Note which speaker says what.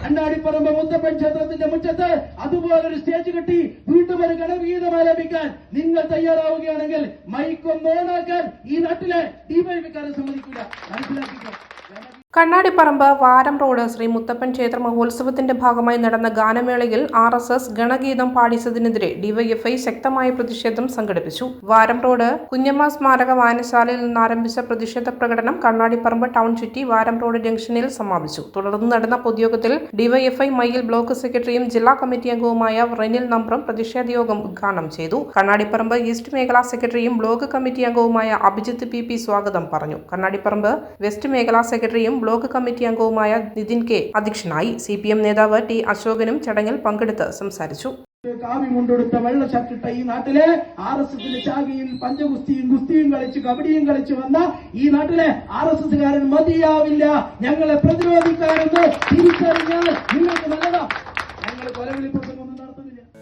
Speaker 1: കണ്ണാടിപ്പറമ്പ് മുത്തപ്പൻ ക്ഷേത്രത്തിന്റെ മുറ്റത്ത് അതുപോലൊരു സ്റ്റേജ് കെട്ടി വീണ്ടും ഒരു ഗണഗീതം ആലപിക്കാൻ നിങ്ങൾ തയ്യാറാവുകയാണെങ്കിൽ മൈക്കൊന്ന് ഓണാക്കാൻ ഈ നാട്ടിലെ ഡിവൈഫിക്കാരെ സമ്മതിക്കുക മനസ്സിലാക്കിക്കോ
Speaker 2: കണ്ണാടിപ്പറമ്പ് വാരം റോഡ് ശ്രീ മുത്തപ്പൻ ക്ഷേത്ര മഹോത്സവത്തിന്റെ ഭാഗമായി നടന്ന ഗാനമേളയിൽ ആർ എസ് എസ് ഗണഗീതം പാടിച്ചതിനെതിരെ ഡിവൈഎഫ്ഐ ശക്തമായ പ്രതിഷേധം സംഘടിപ്പിച്ചു. വാരം റോഡ് കുഞ്ഞമ്മ സ്മാരക വായനശാലയിൽ നിന്ന് ആരംഭിച്ച പ്രതിഷേധ പ്രകടനം കണ്ണാടിപ്പറമ്പ് ടൗൺ ചുറ്റി വാരം റോഡ് ജംഗ്ഷനിൽ സമാപിച്ചു. തുടർന്ന് നടന്ന പൊതുയോഗത്തിൽ ഡിവൈഎഫ്ഐ മയ്യിൽ ബ്ലോക്ക് സെക്രട്ടറിയും ജില്ലാ കമ്മിറ്റി അംഗവുമായ റെനിൽ നമ്പ്രം പ്രതിഷേധ യോഗം ഉദ്ഘാടനം ചെയ്തു. കണ്ണാടിപ്പറമ്പ് ഈസ്റ്റ് മേഖലാ സെക്രട്ടറിയും ബ്ലോക്ക് കമ്മിറ്റി അംഗവുമായ അഭിജിത്ത് പി സ്വാഗതം പറഞ്ഞു. കണ്ണാടിപ്പറമ്പ് വെസ്റ്റ് മേഖലാ സെക്രട്ടറിയും ബ്ലോക്ക് കമ്മിറ്റി അംഗവുമായ നിതിൻ കെ അധ്യക്ഷനായി സി നേതാവ് ടി അശോകനും ചടങ്ങിൽ പങ്കെടുത്ത് സംസാരിച്ചു.
Speaker 1: കാവി കൊണ്ടെടുത്ത വെള്ള ഷർട്ടിട്ട ഈ നാട്ടിലെ ആർ എസ് എസിന്റെ പഞ്ചഗുസ്തിയും ഗുസ്തിയും കളിച്ച് കബഡിയും കളിച്ച് വന്ന ഈ നാട്ടിലെ ആർ എസ് മതിയാവില്ല. ഞങ്ങളെ പ്രതിരോധിക്കാരെന്ന് തിരിച്ചറിഞ്ഞാൽ നിങ്ങൾക്ക് നല്ലതാ. ഞങ്ങൾ കൊലവിളി പ്രസംഗമൊന്നും നടത്തുന്നില്ല